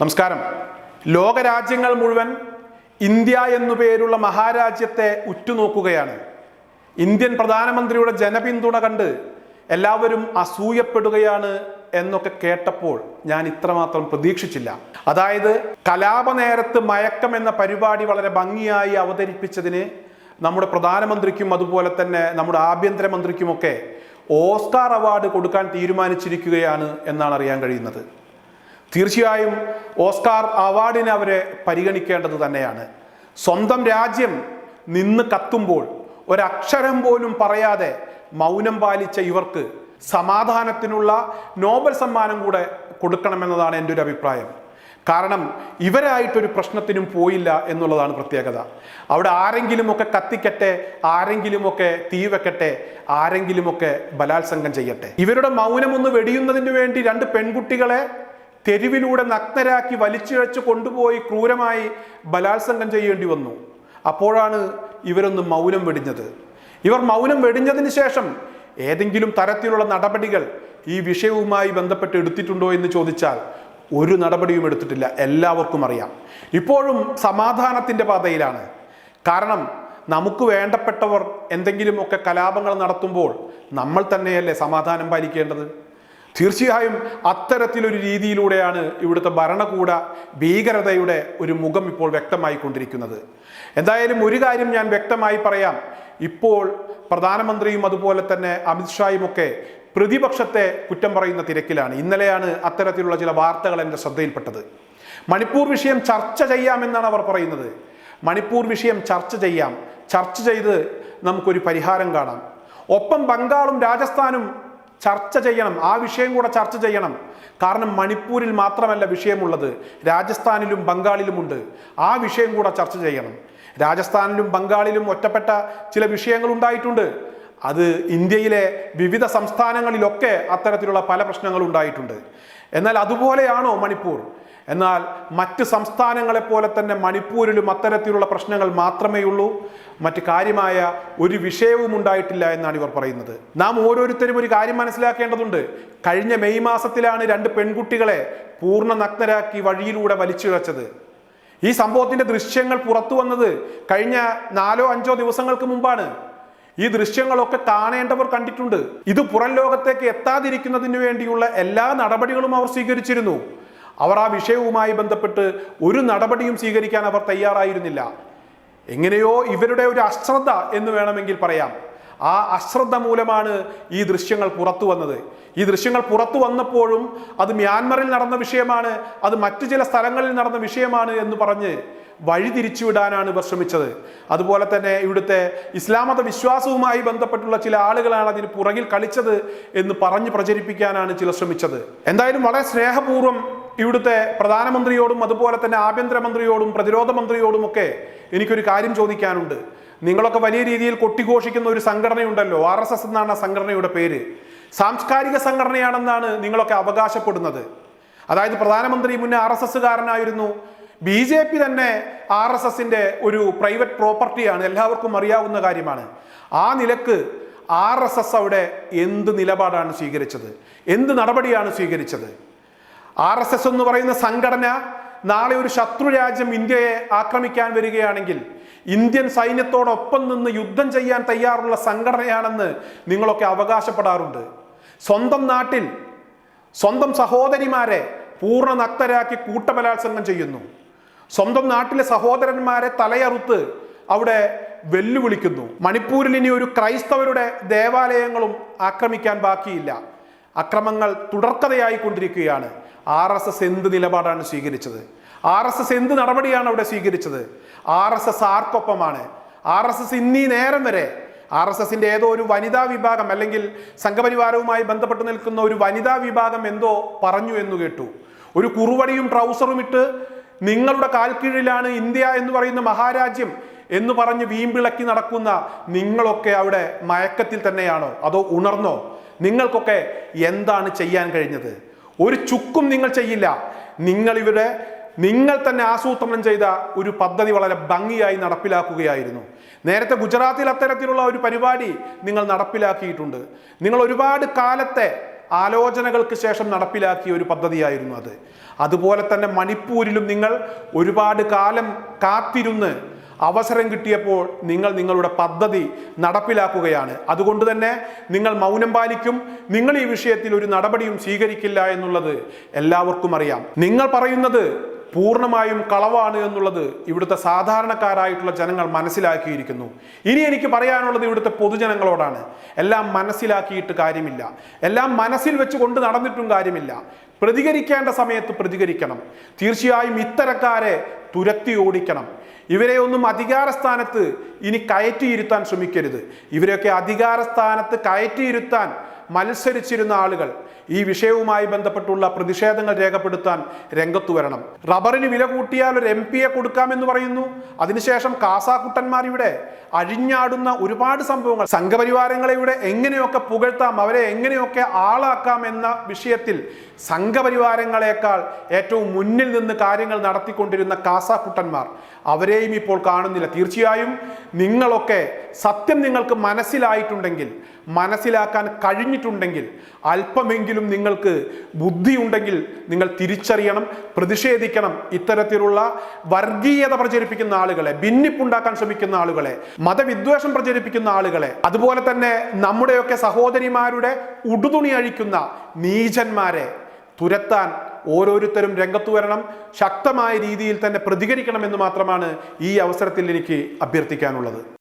നമസ്കാരം. ലോകരാജ്യങ്ങൾ മുഴുവൻ ഇന്ത്യ എന്നു പേരുള്ള മഹാരാജ്യത്തെ ഉറ്റുനോക്കുകയാണ്. ഇന്ത്യൻ പ്രധാനമന്ത്രിയുടെ ജനപിന്തുണ കണ്ട് എല്ലാവരും അസൂയപ്പെടുകയാണ് എന്നൊക്കെ കേട്ടപ്പോൾ ഞാൻ ഇത്രമാത്രം പ്രതീക്ഷിച്ചില്ല. അതായത് കലാപ നേരത്ത് മയക്കം എന്ന പരിപാടി വളരെ ഭംഗിയായി അവതരിപ്പിച്ചതിന് നമ്മുടെ പ്രധാനമന്ത്രിക്കും അതുപോലെ തന്നെ നമ്മുടെ ആഭ്യന്തരമന്ത്രിക്കുമൊക്കെ ഓസ്കാർ അവാർഡ് കൊടുക്കാൻ തീരുമാനിച്ചിരിക്കുകയാണ് എന്നാണ് അറിയാൻ കഴിയുന്നത്. തീർച്ചയായും ഓസ്കാർ അവാർഡിനെ അവരെ പരിഗണിക്കേണ്ടത് തന്നെയാണ്. സ്വന്തം രാജ്യം നിന്ന് കത്തുമ്പോൾ ഒരക്ഷരം പോലും പറയാതെ മൗനം പാലിച്ച ഇവർക്ക് സമാധാനത്തിനുള്ള നോബൽ സമ്മാനം കൂടെ കൊടുക്കണമെന്നതാണ് എന്റെ ഒരു അഭിപ്രായം. കാരണം ഇവരായിട്ടൊരു പ്രശ്നത്തിനും പോയില്ല എന്നുള്ളതാണ് പ്രത്യേകത. അവിടെ ആരെങ്കിലുമൊക്കെ കത്തിക്കട്ടെ ആരെങ്കിലുമൊക്കെ തീ വെക്കട്ടെ ആരെങ്കിലുമൊക്കെ ബലാത്സംഗം ചെയ്യട്ടെ. ഇവരുടെ മൗനം ഒന്ന് വെടിയുന്നതിന് വേണ്ടി രണ്ട് പെൺകുട്ടികളെ തെരുവിലൂടെ നഗ്നരാക്കി വലിച്ചിഴച്ച് കൊണ്ടുപോയി ക്രൂരമായി ബലാത്സംഗം ചെയ്യേണ്ടി വന്നു. അപ്പോഴാണ് ഇവരൊന്ന് മൗനം വെടിഞ്ഞത്. ഇവർ മൗനം വെടിഞ്ഞതിന് ശേഷം ഏതെങ്കിലും തരത്തിലുള്ള നടപടികൾ ഈ വിഷയവുമായി ബന്ധപ്പെട്ട് എടുത്തിട്ടുണ്ടോ എന്ന് ചോദിച്ചാൽ ഒരു നടപടിയും എടുത്തിട്ടില്ല. എല്ലാവർക്കും അറിയാം. ഇപ്പോഴും സമാധാനത്തിന്റെ പാതയിലാണ്. കാരണം നമുക്ക് വേണ്ടപ്പെട്ടവർ എന്തെങ്കിലുമൊക്കെ കലാപങ്ങൾ നടത്തുമ്പോൾ നമ്മൾ തന്നെയല്ലേ സമാധാനം പാലിക്കേണ്ടത്? തീർച്ചയായും അത്തരത്തിലൊരു രീതിയിലൂടെയാണ് ഇവിടുത്തെ ഭരണകൂട ഭീകരതയുടെ ഒരു മുഖം ഇപ്പോൾ വ്യക്തമായി വ്യക്തമായിക്കൊണ്ടിരിക്കുന്നത്. എന്തായാലും ഒരു കാര്യം ഞാൻ വ്യക്തമായി പറയാം. ഇപ്പോൾ പ്രധാനമന്ത്രിയും അതുപോലെ തന്നെ അമിത്ഷായും ഒക്കെ പ്രതിപക്ഷത്തെ കുറ്റം പറയുന്ന തിരക്കിലാണ്. ഇന്നലെയാണ് അത്തരത്തിലുള്ള ചില വാർത്തകൾ എന്റെ ശ്രദ്ധയിൽപ്പെട്ടത്. മണിപ്പൂർ വിഷയം ചർച്ച ചെയ്യാമെന്നാണ് അവർ പറയുന്നത്. മണിപ്പൂർ വിഷയം ചർച്ച ചെയ്യാം. ചർച്ച ചെയ്ത് നമുക്കൊരു പരിഹാരം കാണാം. ഒപ്പം ബംഗാളും രാജസ്ഥാനും ചർച്ച ചെയ്യണം. ആ വിഷയം കൂടെ ചർച്ച ചെയ്യണം. കാരണം മണിപ്പൂരിൽ മാത്രമല്ല വിഷയമുള്ളത്. രാജസ്ഥാനിലും ബംഗാളിലുമുണ്ട്. ആ വിഷയം കൂടെ ചർച്ച ചെയ്യണം. രാജസ്ഥാനിലും ബംഗാളിലും ഒറ്റപ്പെട്ട ചില വിഷയങ്ങൾ ഉണ്ടായിട്ടുണ്ട്. അത് ഇന്ത്യയിലെ വിവിധ സംസ്ഥാനങ്ങളിലൊക്കെ അത്തരത്തിലുള്ള പല പ്രശ്നങ്ങളും ഉണ്ടായിട്ടുണ്ട്. എന്നാൽ അതുപോലെയാണോ മണിപ്പൂർ? എന്നാൽ മറ്റ് സംസ്ഥാനങ്ങളെ പോലെ തന്നെ മണിപ്പൂരിലും അത്തരത്തിലുള്ള പ്രശ്നങ്ങൾ മാത്രമേ ഉള്ളൂ. മറ്റ് കാര്യമായ ഒരു വിഷയവും ഉണ്ടായിട്ടില്ല എന്നാണ് ഇവർ പറയുന്നത്. നാം ഓരോരുത്തരും ഒരു കാര്യം മനസ്സിലാക്കേണ്ടതുണ്ട്. കഴിഞ്ഞ മെയ് മാസത്തിലാണ് രണ്ട് പെൺകുട്ടികളെ പൂർണ നഗ്നരാക്കി വഴിയിലൂടെ വലിച്ചിഴച്ചത് ഈ സംഭവത്തിന്റെ ദൃശ്യങ്ങൾ പുറത്തു വന്നത് കഴിഞ്ഞ നാലോ അഞ്ചോ ദിവസങ്ങൾക്ക് മുമ്പാണ്. ഈ ദൃശ്യങ്ങളൊക്കെ കാണേണ്ടവർ കണ്ടിട്ടുണ്ട്. ഇത് പുറം ലോകത്തേക്ക് എത്താതിരിക്കുന്നതിന് വേണ്ടിയുള്ള എല്ലാ നടപടികളും അവർ സ്വീകരിച്ചിരുന്നു. അവർ ആ വിഷയവുമായി ബന്ധപ്പെട്ട് ഒരു നടപടിയും സ്വീകരിക്കാൻ അവർ തയ്യാറായിരുന്നില്ല. എങ്ങനെയോ ഇവരുടെ ഒരു അശ്രദ്ധ എന്ന് വേണമെങ്കിൽ പറയാം. ആ അശ്രദ്ധ മൂലമാണ് ഈ ദൃശ്യങ്ങൾ പുറത്തു വന്നത്. ഈ ദൃശ്യങ്ങൾ പുറത്തു വന്നപ്പോഴും അത് മ്യാൻമറിൽ നടന്ന വിഷയമാണ് അത് മറ്റു ചില സ്ഥലങ്ങളിൽ നടന്ന വിഷയമാണ് എന്ന് പറഞ്ഞ് വഴിതിരിച്ചുവിടാനാണ് ഇവർ ശ്രമിച്ചത്. അതുപോലെ തന്നെ ഇവിടുത്തെ ഇസ്ലാമത വിശ്വാസവുമായി ബന്ധപ്പെട്ടുള്ള ചില ആളുകളാണ് അതിന് പുറകിൽ കളിച്ചത് എന്ന് പറഞ്ഞ് പ്രചരിപ്പിക്കാനാണ് ചില ശ്രമിച്ചത്. എന്തായാലും വളരെ സ്നേഹപൂർവം ഇവിടുത്തെ പ്രധാനമന്ത്രിയോടും അതുപോലെ തന്നെ ആഭ്യന്തരമന്ത്രിയോടും പ്രതിരോധ മന്ത്രിയോടും ഒക്കെ എനിക്കൊരു കാര്യം ചോദിക്കാനുണ്ട്. നിങ്ങളൊക്കെ വലിയ രീതിയിൽ കൊട്ടിഘോഷിക്കുന്ന ഒരു സംഘടനയുണ്ടല്ലോ ആർ എസ് എസ് എന്നാണ് ആ സംഘടനയുടെ പേര്. സാംസ്കാരിക സംഘടനയാണെന്നാണ് നിങ്ങളൊക്കെ അവകാശപ്പെടുന്നത്. അതായത് പ്രധാനമന്ത്രി മുന്നേ ആർ എസ് എസ്സുകാരനായിരുന്നു. ബി ജെ പി തന്നെ ആർ എസ് എസിന്റെ ഒരു പ്രൈവറ്റ് പ്രോപ്പർട്ടിയാണ് എല്ലാവർക്കും അറിയാവുന്ന കാര്യമാണ്. ആ നിലയ്ക്ക് ആർ എസ് എസ് അവിടെ എന്ത് നിലപാടാണ് സ്വീകരിച്ചത്? എന്ത് നടപടിയാണ് സ്വീകരിച്ചത്? ആർ എസ് എസ് എന്ന് പറയുന്ന സംഘടന നാളെ ഒരു ശത്രു രാജ്യം ഇന്ത്യയെ ആക്രമിക്കാൻ വരികയാണെങ്കിൽ ഇന്ത്യൻ സൈന്യത്തോടൊപ്പം നിന്ന് യുദ്ധം ചെയ്യാൻ തയ്യാറുള്ള സംഘടനയാണെന്ന് നിങ്ങളൊക്കെ അവകാശപ്പെടാറുണ്ട്. സ്വന്തം നാട്ടിൽ സ്വന്തം സഹോദരിമാരെ പൂർണ നക്തരാക്കി കൂട്ടബലാത്സംഗം ചെയ്യുന്നു. സ്വന്തം നാട്ടിലെ സഹോദരന്മാരെ തലയറുത്ത് അവിടെ വെല്ലുവിളിക്കുന്നു. മണിപ്പൂരിൽ ഇനി ഒരു ക്രൈസ്തവരുടെ ദേവാലയങ്ങളും ആക്രമിക്കാൻ ബാക്കിയില്ല. അക്രമങ്ങൾ തുടർക്കഥയായി കൊണ്ടിരിക്കുകയാണ് ആർ എസ് എസ് എന്ത് നിലപാടാണ് സ്വീകരിച്ചത്? ആർ എസ് എസ് എന്ത് നടപടിയാണ് അവിടെ സ്വീകരിച്ചത്? ആർ എസ് എസ് ആർക്കൊപ്പമാണ്? ആർ എസ് എസ് ഇന്നീ നേരം വരെ ആർ എസ് എസിന്റെ ഏതോ ഒരു വനിതാ വിഭാഗം അല്ലെങ്കിൽ സംഘപരിവാരവുമായി ബന്ധപ്പെട്ട് നിൽക്കുന്ന ഒരു വനിതാ വിഭാഗം എന്തോ പറഞ്ഞു എന്ന് കേട്ടു. ഒരു കുറുവടിയും ട്രൗസറും ഇട്ട് നിങ്ങളുടെ കാൽക്കീഴിലാണ് ഇന്ത്യ എന്ന് പറയുന്ന മഹാരാജ്യം എന്ന് പറഞ്ഞ് വീമ്പിളക്കി നടക്കുന്ന നിങ്ങളൊക്കെ അവിടെ മയക്കത്തിൽ തന്നെയാണോ? അതോ ഉണർന്നോ? നിങ്ങൾക്കൊക്കെ എന്താണ് ചെയ്യാൻ കഴിഞ്ഞത്? ഒരു ചുക്കും നിങ്ങൾ ചെയ്യില്ല. നിങ്ങൾ ഇവിടെ നിങ്ങൾ തന്നെ ആസൂത്രണം ചെയ്ത ഒരു പദ്ധതി വളരെ ഭംഗിയായി നടപ്പിലാക്കുകയായിരുന്നു. നേരത്തെ ഗുജറാത്തിൽ അത്തരത്തിലുള്ള ഒരു പരിപാടി നിങ്ങൾ നടപ്പിലാക്കിയിട്ടുണ്ട്. നിങ്ങൾ ഒരുപാട് കാലത്തെ ആലോചനകൾക്ക് ശേഷം നടപ്പിലാക്കിയ ഒരു പദ്ധതിയായിരുന്നു അത്. അതുപോലെ തന്നെ മണിപ്പൂരിലും നിങ്ങൾ ഒരുപാട് കാലം കാത്തിരുന്ന് അവസരം കിട്ടിയപ്പോൾ നിങ്ങൾ നിങ്ങളുടെ പദ്ധതി നടപ്പിലാക്കുകയാണ്. അതുകൊണ്ട് തന്നെ നിങ്ങൾ മൗനം പാലിക്കും. നിങ്ങൾ ഈ വിഷയത്തിൽ ഒരു നടപടിയും സ്വീകരിക്കില്ല എന്നുള്ളത് എല്ലാവർക്കും അറിയാം. നിങ്ങൾ പറയുന്നത് പൂർണമായും കളവാണ് എന്നുള്ളത് ഇവിടുത്തെ സാധാരണക്കാരായിട്ടുള്ള ജനങ്ങൾ മനസ്സിലാക്കിയിരിക്കുന്നു. ഇനി എനിക്ക് പറയാനുള്ളത് ഇവിടുത്തെ പൊതുജനങ്ങളോടാണ്. എല്ലാം മനസ്സിലാക്കിയിട്ട് കാര്യമില്ല. എല്ലാം മനസ്സിൽ വെച്ച് കൊണ്ട് നടന്നിട്ടും കാര്യമില്ല. പ്രതികരിക്കേണ്ട സമയത്ത് പ്രതികരിക്കണം. തീർച്ചയായും ഇത്തരക്കാരെ തുരത്തി ഓടിക്കണം. ഇവരെ ഒന്നും അധികാര സ്ഥാനത്ത് ഇനി കയറ്റിയിരുത്താൻ ശ്രമിക്കരുത്. ഇവരെയൊക്കെ അധികാര സ്ഥാനത്ത് കയറ്റിയിരുത്താൻ മത്സരിച്ചിരുന്ന ആളുകൾ. ഈ വിഷയവുമായി ബന്ധപ്പെട്ടുള്ള പ്രതിഷേധങ്ങൾ രേഖപ്പെടുത്താൻ രംഗത്തു വരണം. റബ്ബറിന് വില കൂട്ടിയാൽ ഒരു എം പിയെ കൊടുക്കാമെന്ന് പറയുന്നു. അതിനുശേഷം കാസാക്കുട്ടന്മാർ ഇവിടെ അഴിഞ്ഞാടുന്ന ഒരുപാട് സംഭവങ്ങൾ. സംഘപരിവാരങ്ങളെ ഇവിടെ എങ്ങനെയൊക്കെ പുകഴ്ത്താം അവരെ എങ്ങനെയൊക്കെ ആളാക്കാം എന്ന വിഷയത്തിൽ സംഘപരിവാരങ്ങളെക്കാൾ ഏറ്റവും മുന്നിൽ നിന്ന് കാര്യങ്ങൾ നടത്തിക്കൊണ്ടിരുന്ന കാസാക്കുട്ടന്മാർ അവരെയും ഇപ്പോൾ കാണുന്നില്ല. തീർച്ചയായും നിങ്ങളൊക്കെ സത്യം നിങ്ങൾക്ക് മനസ്സിലായിട്ടുണ്ടെങ്കിൽ മനസ്സിലാക്കാൻ കഴിഞ്ഞിട്ടുണ്ടെങ്കിൽ അല്പമെങ്കിലും നിങ്ങൾക്ക് ബുദ്ധി ഉണ്ടെങ്കിൽ നിങ്ങൾ തിരിച്ചറിയണം പ്രതിഷേധിക്കണം ഇത്തരത്തിലുള്ള വർഗീയത പ്രചരിപ്പിക്കുന്ന ആളുകളെ ഭിന്നിപ്പുണ്ടാക്കാൻ ശ്രമിക്കുന്ന ആളുകളെ മതവിദ്വേഷം പ്രചരിപ്പിക്കുന്ന ആളുകളെ അതുപോലെ തന്നെ നമ്മുടെയൊക്കെ സഹോദരിമാരുടെ ഉടുതുണി അഴിക്കുന്ന നീചന്മാരെ തുരത്താൻ ഓരോരുത്തരും രംഗത്തു വരണം ശക്തമായ രീതിയിൽ തന്നെ പ്രതികരിക്കണമെന്ന് മാത്രമാണ് ഈ അവസരത്തിൽ എനിക്ക് അഭ്യർത്ഥിക്കാനുള്ളത്.